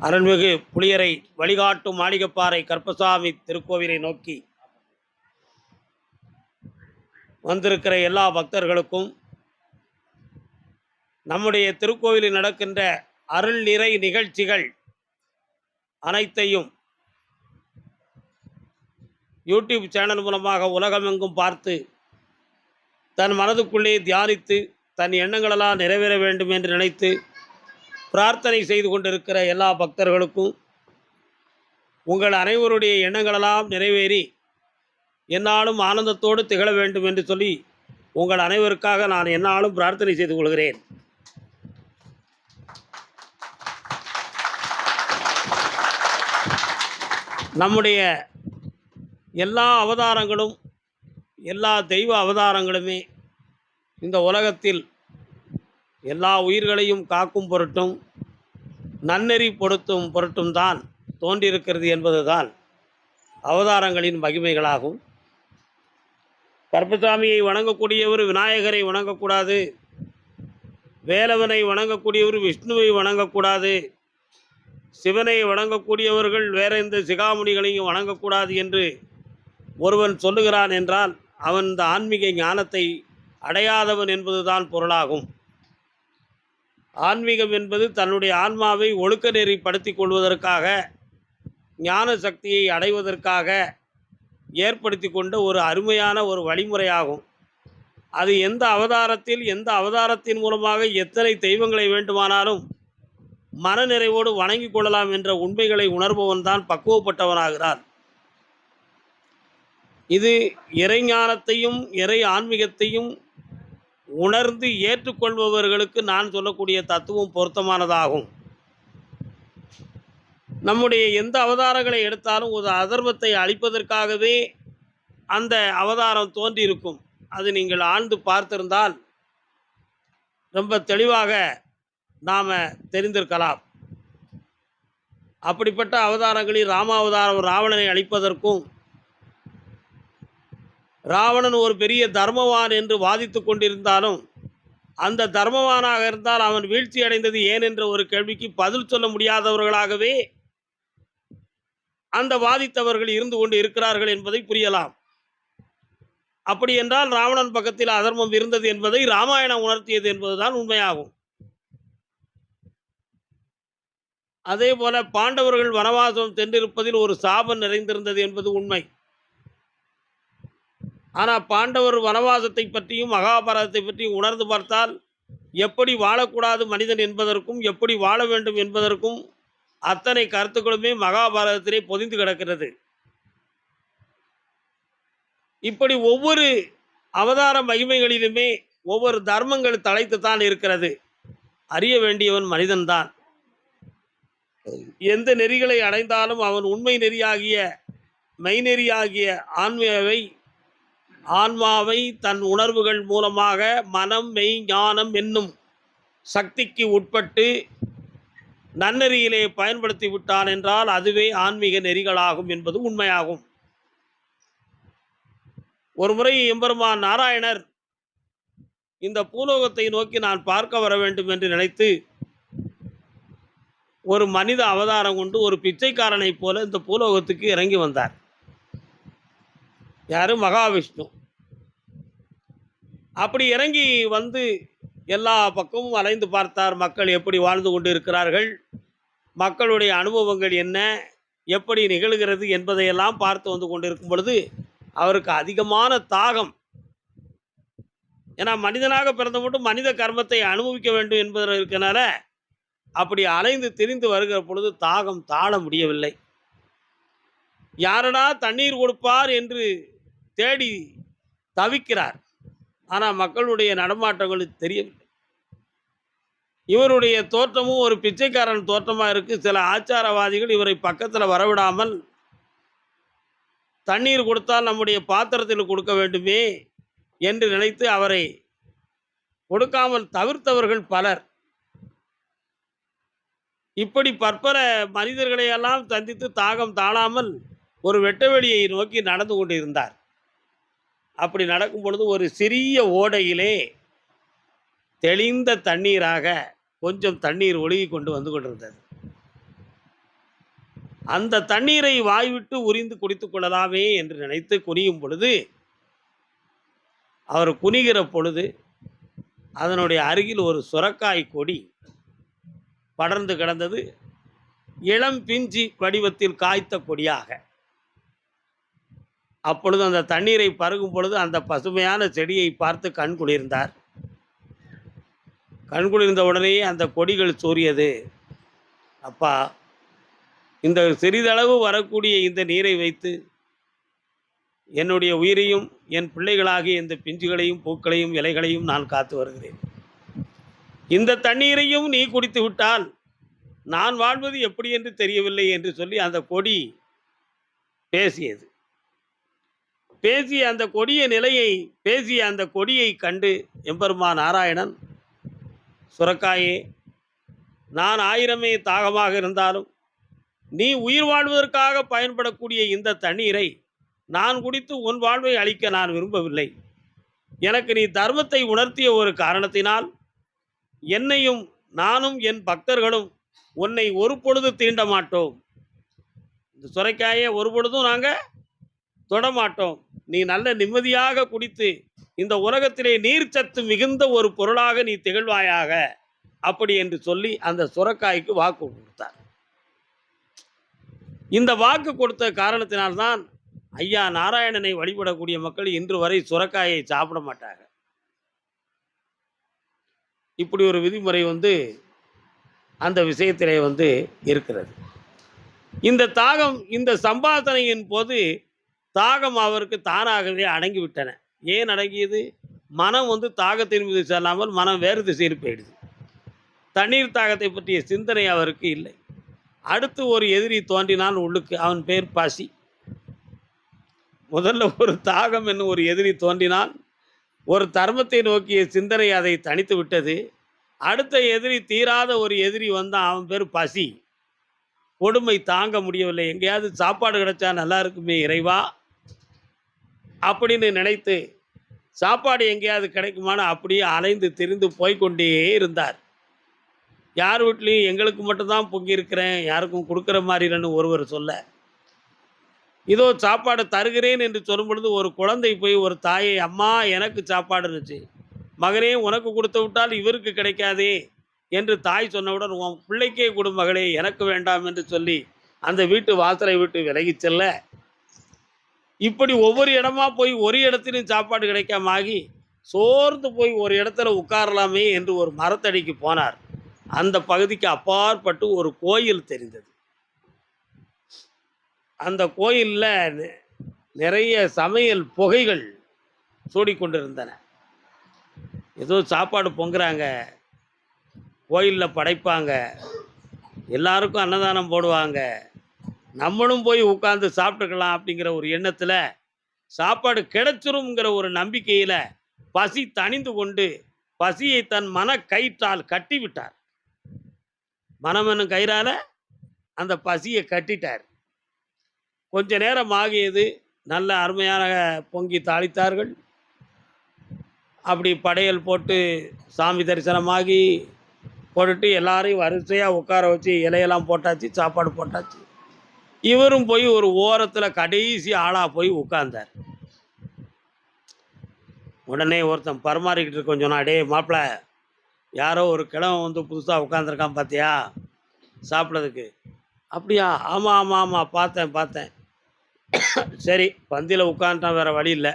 அருள்மிகு புளியரை வழிகாட்டும் மாளிகைப்பாறை கற்பசாமி திருக்கோவிலை நோக்கி வந்திருக்கிற எல்லா பக்தர்களுக்கும் நம்முடைய திருக்கோவிலில் நடக்கின்ற அருள் நிறை நிகழ்ச்சிகள் அனைத்தையும் யூடியூப் சேனல் மூலமாக உலகமெங்கும் பார்த்து தன் மனதுக்குள்ளே தியானித்து தன் எண்ணங்களெல்லாம் நிறைவேற வேண்டும் என்று நினைத்து பிரார்த்தனை செய்து கொண்டிருக்கிற எல்லா பக்தர்களுக்கும் உங்கள் அனைவருடைய எண்ணங்களெல்லாம் நிறைவேறி என்னாலும் ஆனந்தத்தோடு திகழ வேண்டும் என்று சொல்லி உங்கள் அனைவருக்காக நான் என்னாலும் பிரார்த்தனை செய்து கொள்கிறேன். நம்முடைய எல்லா அவதாரங்களும் எல்லா தெய்வ அவதாரங்களுமே இந்த உலகத்தில் எல்லா உயிர்களையும் காக்கும் பொருட்டும் நன்னெறி பொருத்தும் பொருட்டும் தான் தோன்றியிருக்கிறது என்பதுதான் அவதாரங்களின் மகிமைகளாகும். கர்ப்பசாமியை வணங்கக்கூடியவர் விநாயகரை வணங்கக்கூடாது வேலவனை வணங்கக்கூடியவர் விஷ்ணுவை வணங்கக்கூடாது சிவனை வணங்கக்கூடியவர்கள் வேற எந்த சிகாமுனிகளையும் வணங்கக்கூடாது என்று ஒருவன் சொல்லுகிறான் என்றால் அவன் இந்த ஆன்மீக ஞானத்தை அடையாதவன் என்பதுதான் பொருளாகும். ஆன்மீகம் என்பது தன்னுடைய ஆன்மாவை ஒழுக்க நெறிப்படுத்தி கொள்வதற்காக ஞான சக்தியை அடைவதற்காக ஏற்படுத்தி கொண்ட ஒரு அருமையான ஒரு வழிமுறையாகும். அது எந்த அவதாரத்தில் எந்த அவதாரத்தின் மூலமாக எத்தனை தெய்வங்களை வேண்டுமானாலும் மனநிறைவோடு வணங்கிக் கொள்ளலாம் என்ற உண்மைகளை உணர்பவன் தான் பக்குவப்பட்டவனாகிறான் இது இறைஞானத்தையும் இறை ஆன்மீகத்தையும் உணர்ந்து ஏற்றுக்கொள்பவர்களுக்கு நான் சொல்லக்கூடிய தத்துவம் பொருத்தமானதாகும். நம்முடைய எந்த அவதாரங்களை எடுத்தாலும் ஒரு அதர்மத்தை அழிப்பதற்காகவே அந்த அவதாரம் தோன்றியிருக்கும். அது நீங்கள் ஆழ்ந்து பார்த்திருந்தால் ரொம்ப தெளிவாக நாம் தெரிந்திருக்கலாம். அப்படிப்பட்ட அவதாரங்களில் ராமாவதாரம் ராவணனை அழிப்பதற்கும் ராவணன் ஒரு பெரிய தர்மவான் என்று வாதித்து கொண்டிருந்தாலும் அந்த தர்மவானாக இருந்தால் அவன் வீழ்ச்சி அடைந்தது ஏன் என்ற ஒரு கேள்விக்கு பதில் சொல்ல முடியாதவர்களாகவே அந்த வாதித்தவர்கள் இருந்து கொண்டு இருக்கிறார்கள் என்பதை புரியலாம். அப்படி என்றால் ராவணன் பக்கத்தில் அதர்மம் இருந்தது என்பதை ராமாயணம் உணர்த்தியது என்பதுதான் உண்மையாகும். அதே போல பாண்டவர்கள் வனவாசம் சென்றிருப்பதில் ஒரு சாபம் நிறைந்திருந்தது என்பது உண்மை. ஆனால் பாண்டவர் வனவாசத்தை பற்றியும் மகாபாரதத்தை பற்றியும் உணர்ந்து பார்த்தால் எப்படி வாழக்கூடாது மனிதன் என்பதற்கும் எப்படி வாழ வேண்டும் என்பதற்கும் அத்தனை கருத்துக்களுமே மகாபாரதத்திலே பொதிந்து கிடக்கிறது. இப்படி ஒவ்வொரு அவதார மகிமைகளிலுமே ஒவ்வொரு தர்மங்கள் தலைத்துத்தான் இருக்கிறது. அறிய வேண்டியவன் மனிதன்தான். எந்த நெறிகளை அடைந்தாலும் அவன் உண்மை நெறியாகிய மெய்நெறியாகிய ஆன்மீகவை ஆன்மாவை தன் உணர்வுகள் மூலமாக மனம் மெய் ஞானம் என்னும் சக்திக்கு உட்பட்டு நன்னெறியிலே பயன்படுத்தி விட்டான் என்றால் அதுவே ஆன்மீக நெறிகளாகும் என்பது உண்மையாகும். ஒரு முறை எம்பெருமான் நாராயணர் இந்த பூலோகத்தை நோக்கி நான் பார்க்க வர வேண்டும் என்று நினைத்து ஒரு மனித அவதாரம் கொண்டு ஒரு பிச்சைக்காரனைப் போல இந்த பூலோகத்துக்கு இறங்கி வந்தார். யார்? மகாவிஷ்ணு. அப்படி இறங்கி வந்து எல்லா பக்கமும் அலைந்து பார்த்தார். மக்கள் எப்படி வாழ்ந்து கொண்டு இருக்கிறார்கள் மக்களுடைய அனுபவங்கள் என்ன? எப்படி நிகழ்கிறது என்பதையெல்லாம் பார்த்து வந்து கொண்டிருக்கும் பொழுது அவருக்கு அதிகமான தாகம். ஏன்னா மனிதனாக பிறந்த மட்டும் மனித கர்மத்தை அனுபவிக்க வேண்டும் என்பதற்கனால அப்படி அலைந்து திரிந்து வருகிற பொழுது தாகம் தாழ முடியவில்லை. யாரடா தண்ணீர் கொடுப்பார் என்று தேடி தவிக்கிறார். ஆனால் மக்களுடைய நடமாட்டங்கள் தெரியவில்லை. இவருடைய தோற்றமும் ஒரு பிச்சைக்காரன் தோற்றமாக இருக்குது சில ஆச்சாரவாதிகள் இவரை பக்கத்தில் வரவிடாமல் தண்ணீர் கொடுத்தால் நம்முடைய பாத்திரத்தில் கொடுக்க வேண்டுமே என்று நினைத்து அவரை கொடுக்காமல் தவிர்த்தவர்கள் பலர். இப்படி பற்பல மனிதர்களையெல்லாம் சந்தித்து தாகம் தாழாமல் ஒரு வெட்டவெளியை நோக்கி நடந்து கொண்டிருந்தார். அப்படி நடக்கும் பொழுது ஒரு சிறிய ஓடையிலே தெளிந்த தண்ணீராக கொஞ்சம் தண்ணீர் ஒழுகி கொண்டு வந்து கொண்டிருந்தது. அந்த தண்ணீரை வாய்விட்டு உரிந்து குடித்துக் கொள்ளலாமே என்று நினைத்து குனியும் பொழுது அவர் குனிகிற பொழுது அதனுடைய அருகில் ஒரு சுரக்காய் கொடி படர்ந்து கிடந்தது. இளம் பிஞ்சி வடிவத்தில் காய்த்த கொடியாக. அப்பொழுது அந்த தண்ணீரை பருகும் பொழுது அந்த பசுமையான செடியை பார்த்து கண் குளிர்ந்தார். கண் குளிர்ந்த உடனேயே அந்த கொடிகள் சூரியது அப்பா இந்த சிறிதளவு வரக்கூடிய இந்த நீரை வைத்து என்னுடைய உயிரையும் என் பிள்ளைகளாகிய இந்த பிஞ்சுகளையும் பூக்களையும் இலைகளையும் நான் காத்து வருகிறேன். இந்த தண்ணீரையும் நீ குடித்து விட்டால் நான் வாழ்வது எப்படி என்று தெரியவில்லை என்று சொல்லி அந்த கொடி பேசியது. பேசிய அந்த கொடிய நிலையை பேசிய அந்த கொடியை கண்டு எம்பெருமா நாராயணன் சுரக்காயே நான் ஆயிரமே தாகமாக இருந்தாலும் நீ உயிர் வாழ்வதற்காக பயன்படக்கூடிய இந்த தண்ணீரை நான் குடித்து உன் வாழ்வை அளிக்க நான் விரும்பவில்லை. எனக்கு நீ தர்மத்தை உணர்த்திய ஒரு காரணத்தினால் என்னையும் நானும் என் பக்தர்களும் உன்னை ஒரு பொழுது தீண்ட மாட்டோம். இந்த சுரைக்காயை ஒரு பொழுதும் நாங்கள் தொடமாட்டோம். நீ நல்ல நிம்மதியாக குடித்து இந்த உலகத்திலே நீர்ச்சத்து மிகுந்த ஒரு பொருளாக நீ திகழ்வாயாக. அப்படி என்று சொல்லி அந்த சுரக்காய்க்கு வாக்கு கொடுத்தார். இந்த வாக்கு கொடுத்த காரணத்தினால்தான் ஐயா நாராயணனை வழிபடக்கூடிய மக்கள் இன்று வரை சுரக்காயை சாப்பிட மாட்டாங்க இப்படி ஒரு விதிமுறை வந்து அந்த விஷயத்திலே வந்து இருக்கிறது. இந்த தாகம் இந்த சம்பாதனையின் போது தாகம் அவருக்கு தானாகவே அடங்கி விட்டன ஏன் அடங்கியது? மனம் வந்து தாகத்தின் மீது செல்லாமல் மனம் வேறு திசையில் போயிடுது. தண்ணீர் தாகத்தை பற்றிய சிந்தனை அவருக்கு இல்லை. அடுத்து ஒரு எதிரி தோன்றினான் உள்ளுக்கு அவன் பேர் பசி. முதல்ல ஒரு தாகம் என்னும் ஒரு எதிரி தோன்றினான் ஒரு தர்மத்தை நோக்கிய சிந்தனை அதை தனித்து விட்டது. அடுத்த எதிரி தீராத ஒரு எதிரி வந்தான் அவன் பேர் பசி. கொடுமை தாங்க முடியவில்லை. எங்கேயாவது சாப்பாடு கிடைச்சா நல்லா இருக்குமே இறைவா? அப்படின்னு நினைத்து சாப்பாடு எங்கேயாவது கிடைக்குமான்னு அப்படியே அலைந்து திரிந்து போய்க்கொண்டே இருந்தார். யார் வீட்லேயும் எங்களுக்கு மட்டும்தான் பொங்கி இருக்கிறேன் யாருக்கும் கொடுக்குற மாதிரி இல்லைன்னு ஒருவர் சொல்ல. இதோ சாப்பாடு தருகிறேன் என்று சொல்லும் பொழுது ஒரு குழந்தை போய் ஒரு தாயை அம்மா எனக்கு சாப்பாடு இருந்துச்சு. மகனே உனக்கு கொடுத்து விட்டால் இவருக்கு கிடைக்காதே என்று தாய் சொன்னவுடன் உன் பிள்ளைக்கே கொடு மகளே எனக்கு வேண்டாம் என்று சொல்லி அந்த வீட்டு வாசலை விட்டு விலகி செல்ல இப்படி ஒவ்வொரு இடமா போய் ஒரு இடத்துலையும் சாப்பாடு கிடைக்காம ஆகி சோர்ந்து போய் ஒரு இடத்துல உட்காரலாமே என்று ஒரு மரத்தடிக்கு போனார். அந்த பகுதிக்கு அப்பாற்பட்டு ஒரு கோயில் தெரிந்தது. அந்த கோயிலில் நிறைய சமையல் புகைகள் சூடிக்கொண்டிருந்தன. ஏதோ சாப்பாடு பொங்குறாங்க கோயிலில் படைப்பாங்க எல்லாருக்கும் அன்னதானம் போடுவாங்க நம்மளும் போய் உட்காந்து சாப்பிட்டுக்கலாம் அப்படிங்கிற ஒரு எண்ணத்தில் சாப்பாடு கிடைச்சிருங்கிற ஒரு நம்பிக்கையில் பசி தணிந்து கொண்டு பசியை தன் மன கயிற்றால் கட்டி விட்டார் மனமெனும் கயிறால் அந்த பசியை கட்டிட்டார். கொஞ்ச நேரம் ஆகியது நல்ல அருமையான பொங்கி தாளித்தார்கள். அப்படி படையல் போட்டு சாமி தரிசனமாகி போட்டுட்டு எல்லாரையும் வரிசையாக உட்கார வச்சு இலையெல்லாம் போட்டாச்சு சாப்பாடு போட்டாச்சு. இவரும் போய் ஒரு ஓரத்தில் கடைசி ஆளாக போய் உட்கார்ந்தார். உடனே ஒருத்தன் பரிமாறிக்கிட்டு இருக்கோம் கொஞ்சம் டே மாப்பிள்ள யாரோ ஒரு கிழவன் வந்து புதுசாக உட்காந்துருக்கான் பார்த்தியா சாப்பிட்றதுக்கு. அப்படியா? ஆமாம் ஆமாம் ஆமாம் பார்த்தேன் பார்த்தேன். சரி பந்தியில் உட்காந்துட்டான் வேறு வழி இல்லை.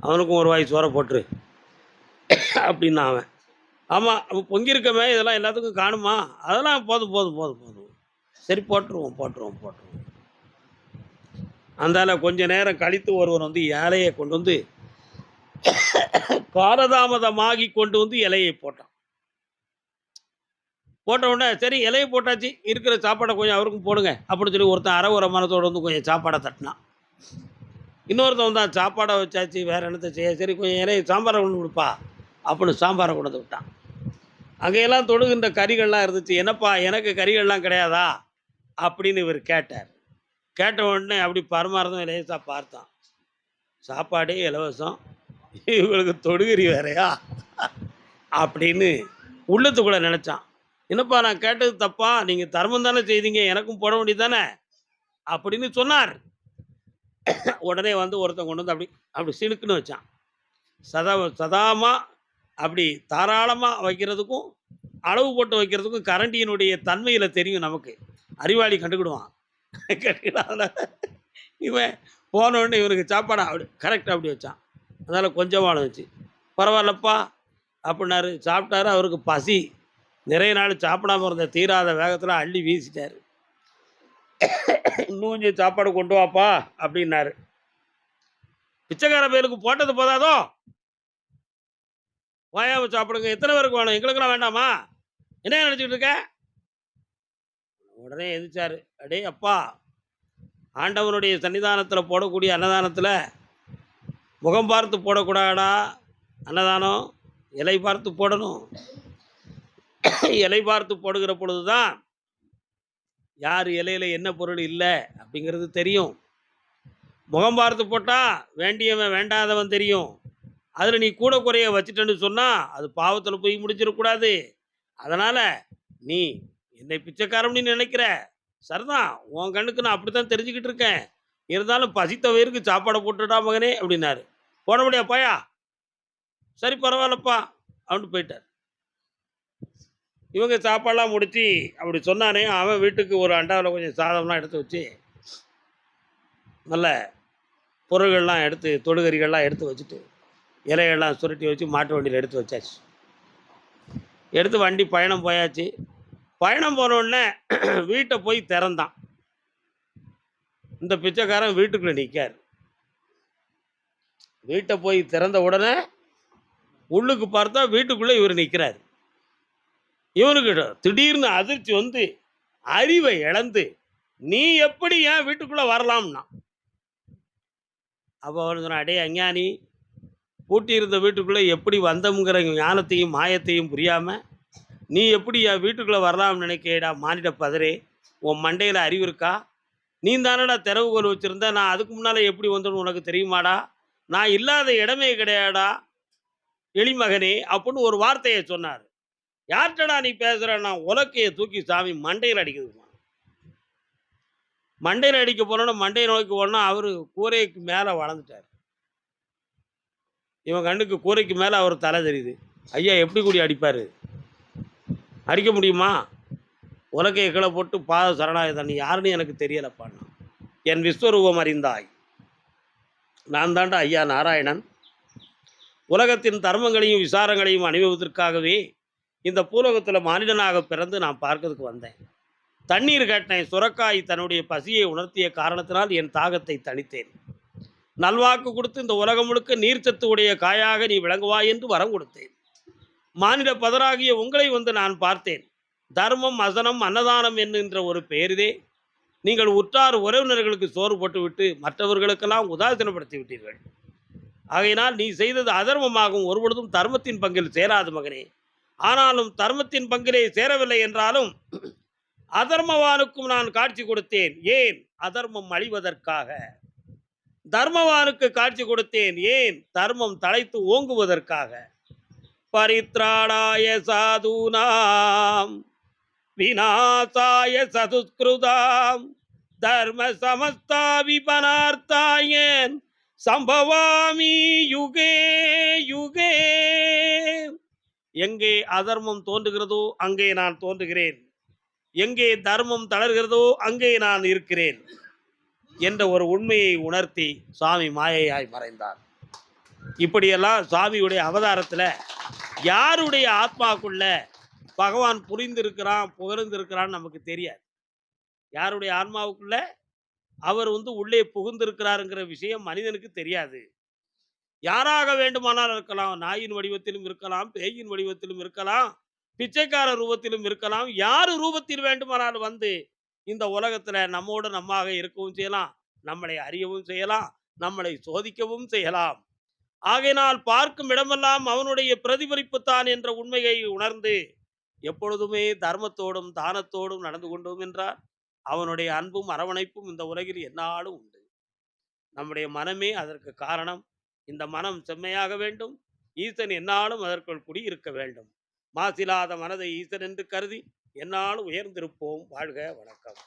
அவனுக்கும் ஒரு வாய் சோறை போட்டுரு. அப்படின்னா அவன். ஆமாம் பொங்கியிருக்கமே இதெல்லாம் எல்லாத்துக்கும் காணுமா? அதெல்லாம் போதும் போதும் போதும் போதும். சரி போட்டுருவோம் போட்டுருவோம் போட்டுருவோம். அந்தால கொஞ்ச நேரம் கழித்து ஒருவன் வந்து இலையை கொண்டு வந்து காலதாமதமாகி கொண்டு வந்து இலையை போட்டான். போட்ட உடனே சரி இலையை போட்டாச்சு இருக்கிற சாப்பாடை கொஞ்சம் அவருக்கும் போடுங்க அப்படின்னு சொல்லி ஒருத்தன் அரை ஒரு மனத்தோடு வந்து கொஞ்சம் சாப்பாடை தட்டினான். இன்னொருத்தன் வந்தான் சாப்பாடை வச்சாச்சு வேறு என்னத்தை செய்ய? சரி கொஞ்சம் இலையை சாம்பாரை கொண்டு கொடுப்பா அப்படின்னு சாம்பாரை கொண்டு வந்து விட்டான். அங்கெல்லாம் தொடுகின்ற கறிகள்லாம் இருந்துச்சு. என்னப்பா எனக்கு கறிகள்லாம் கிடையாதா? அப்படின்னு இவர் கேட்டார். கேட்ட உடனே அப்படி பரமாரதம் லேசாக பார்த்தான். சாப்பாடே இலவசம். இவங்களுக்கு தொடுகிறி வேறையா? அப்படின்னு உள்ளத்துக்குள்ளே நினச்சான். என்னப்பா நான் கேட்டது தப்பா? நீங்கள் தர்மம் தானே செய்தீங்க எனக்கும் போட வேண்டியது தானே அப்படின்னு சொன்னார். உடனே வந்து ஒருத்தன் கொண்டு வந்து அப்படி அப்படி சிலுக்குன்னு வச்சான். சதா சதாமா அப்படி தாராளமாக வைக்கிறதுக்கும் அளவு போட்டு வைக்கிறதுக்கும் கரண்டியினுடைய தன்மையில் தெரியும் நமக்கு. அறிவாளி கண்டுக்கிடுவான் கண்டுக்கிடாத இவன் போன உடனே இவனுக்கு சாப்பாடா அப்படி கரெக்டாக அப்படி வச்சான். அதனால் கொஞ்சமாக வச்சு பரவாயில்லப்பா அப்படின்னாரு. சாப்பிட்டாரு அவருக்கு பசி. நிறைய நாள் சாப்பிடாம இருந்த தீராத வேகத்தில் அள்ளி வீசிட்டார். இன்னும் கொஞ்சம் சாப்பாடு கொண்டு வாப்பா அப்படின்னாரு. பிச்சைக்கார பயலுக்கு போட்டது போதாதோ? வாயாம சாப்பிடுங்க. எத்தனை பேருக்கு வேணும்? எங்களுக்கெல்லாம் வேண்டாமா? என்ன நினச்சிக்கிட்டு இருக்க? உடனே எந்திரிச்சாரு. அடே அப்பா ஆண்டவனுடைய சன்னிதானத்தில் போடக்கூடிய அன்னதானத்தில் முகம் பார்த்து போடக்கூடாடா? அன்னதானம் இலை பார்த்து போடணும். இலை பார்த்து போடுகிற பொழுது தான் யார் இலையில என்ன பொருள் இல்லை அப்படிங்கிறது தெரியும். முகம் பார்த்து போட்டால் வேண்டியவன் வேண்டாதவன் தெரியும். அதில் நீ கூட குறைய வச்சுட்டேன்னு சொன்னால் அது பாவத்தில் போய் முடிச்சிடக்கூடாது அதனால் நீ என்னை பிச்சைக்காரம்னு நினைக்கிற. சரிதான் உன் கண்ணுக்கு நான் அப்படி தான் தெரிஞ்சுக்கிட்டு இருக்கேன். இருந்தாலும் பசித்த வயிறுக்கு சாப்பாடை போட்டுடா மகனே அப்படின்னாரு. போட முடியா போயா சரி பரவாயில்லப்பா அப்படின்னு போயிட்டார். இவங்க சாப்பாடெல்லாம் முடித்து அப்படி சொன்னானே அவன் வீட்டுக்கு ஒரு அண்டாவில் கொஞ்சம் சாதம்லாம் எடுத்து வச்சு நல்ல பொருள்கள்லாம் எடுத்து தொடுகறிகள்லாம் எடுத்து வச்சுட்டு இலையெல்லாம் சுருட்டி வச்சு மாட்டு வண்டியில் எடுத்து வச்சாச்சு. எடுத்து வண்டி பயணம் போயாச்சு. பயணம் போனோடனே வீட்டை போய் திறந்தான். இந்த பிச்சைக்காரன் வீட்டுக்குள்ளே நிற்கார் வீட்டை போய் திறந்த உடனே உள்ளுக்கு பார்த்தா வீட்டுக்குள்ளே இவர் நிற்கிறார் இவனுக்கு திடீர்னு அதிர்ச்சி வந்து அறிவை இழந்து நீ எப்படி ஏன் வீட்டுக்குள்ளே வரலாம்னா? அப்போ அவன் சொன்னான் அடே அஞ்ஞானி பூட்டி இருந்த வீட்டுக்குள்ளே எப்படி வந்தோங்கிற ஞானத்தையும் மாயத்தையும் புரியாமல் நீ எப்படி என் வீட்டுக்குள்ளே வரலாம்னு நினைக்கேடா மானிட பதரே உன் மண்டையில் அறிவு இருக்கா? நீ தானடா திறவுகோல் வச்சுருந்த நான் அதுக்கு முன்னால் எப்படி வந்தோன்னு உனக்கு தெரியுமாடா? நான் இல்லாத இடமே கிடையாடா? எளிமகனே அப்படின்னு ஒரு வார்த்தையை சொன்னார். யார்கிட்டடா நீ பேசுகிற நான் உலக்கையை தூக்கி சாமி மண்டையில் அடிக்குதுமா மண்டையில் அடிக்க போனோன்னா மண்டையை நோக்கி போனா அவர் கூரைக்கு மேலே வளர்ந்துட்டார். இவன் கண்ணுக்கு கூரைக்கு மேலே அவர் தலை தெரியுது. ஐயா எப்படி கூடி அடிப்பார்? அடிக்க முடியுமா? உலகை கீழே போட்டு பாத சரணாயுதன் நீ யாருன்னு எனக்கு தெரியலப்பாண்ணா என் விஸ்வரூபம் அறிந்தாய். நான் தாண்டா ஐயா நாராயணன். உலகத்தின் தர்மங்களையும் விசாரங்களையும் அனுபவத்திற்காகவே இந்த பூலோகத்தில் மானிடனாக பிறந்து நான் பார்க்கறதுக்கு வந்தேன். தண்ணீர் கேட்டேன் சுரக்காய் தன்னுடைய பசியை உணர்த்திய காரணத்தினால் என் தாகத்தை தணித்தேன். நல்வாக்கு கொடுத்து இந்த உலகம் முழுக்க நீர்ச்சத்து உடைய காயாக நீ விளங்குவாய் என்று வரம் கொடுத்தேன். மானிட பதராகிய உங்களை வந்து நான் பார்த்தேன். தர்மம் அசனம் அன்னதானம் என்கின்ற ஒரு பெயரிலே நீங்கள் உற்றார் உறவினர்களுக்கு சோறு போட்டுவிட்டு மற்றவர்களுக்கெல்லாம் உதாசீனப்படுத்தி விட்டீர்கள். ஆகையினால் நீ செய்தது அதர்மமாகும். ஒருபொழுதும் தர்மத்தின் பங்கில் சேராது மகனே. ஆனாலும் தர்மத்தின் பங்கிலே சேரவில்லை என்றாலும் அதர்மவானுக்கும் நான் காட்சி கொடுத்தேன். ஏன்? அதர்மம் அழிவதற்காக. தர்மவானுக்கு காட்சி கொடுத்தேன். ஏன்? தர்மம் தலைத்து ஓங்குவதற்காக. பரித்ராணாய சாதுனாம் விநாசாய சதுஸ்கிருதாம் தர்ம சமஸ்தாபிபனார்த்தாயன் சம்பவாமி யுகே யுகே எங்கே அதர்மம் தோன்றுகிறதோ அங்கே நான் தோன்றுகிறேன். எங்கே தர்மம் தளர்கிறதோ அங்கே நான் இருக்கிறேன் என்ற ஒரு உண்மையை உணர்த்தி சுவாமி மாயையாய் மறைந்தார். இப்படியெல்லாம் சுவாமியுடைய அவதாரத்தில் யாருடைய ஆத்மாக்குள்ள பகவான் புரிந்திருக்கிறான் புகழ்ந்திருக்கிறான்னு நமக்கு தெரியாது. யாருடைய ஆன்மாவுக்குள்ள அவர் வந்து உள்ளே புகுந்திருக்கிறாருங்கிற விஷயம் மனிதனுக்கு தெரியாது. யாராக வேண்டுமானால் இருக்கலாம் நாயின் வடிவத்திலும் இருக்கலாம் பேயின் வடிவத்திலும் இருக்கலாம் பிச்சைக்கார ரூபத்திலும் இருக்கலாம் யார் ரூபத்தில் வேண்டுமானாலும் வந்து இந்த உலகத்துல நம்மோடு நம்மாக இருக்கவும் செய்யலாம் நம்மளை அறியவும் செய்யலாம் நம்மளை சோதிக்கவும் செய்யலாம். ஆகையினால் பார்க்கும் இடமெல்லாம் அவனுடைய பிரதிபலிப்பு தான் என்ற உண்மையை உணர்ந்து எப்பொழுதுமே தர்மத்தோடும் தானத்தோடும் நடந்து கொண்டோம் என்றார். அவனுடைய அன்பும் அரவணைப்பும் இந்த உலகில் என்னாலும் உண்டு. நம்முடைய மனமே அதற்கு காரணம். இந்த மனம் செம்மையாக வேண்டும். ஈசன் என்னாலும் அதற்குள் குடியிருக்க வேண்டும். மாசிலாத மனதை ஈசன் என்று கருதி என்னால் உயர்ந்திருப்போம். வாழ்க வணக்கம்.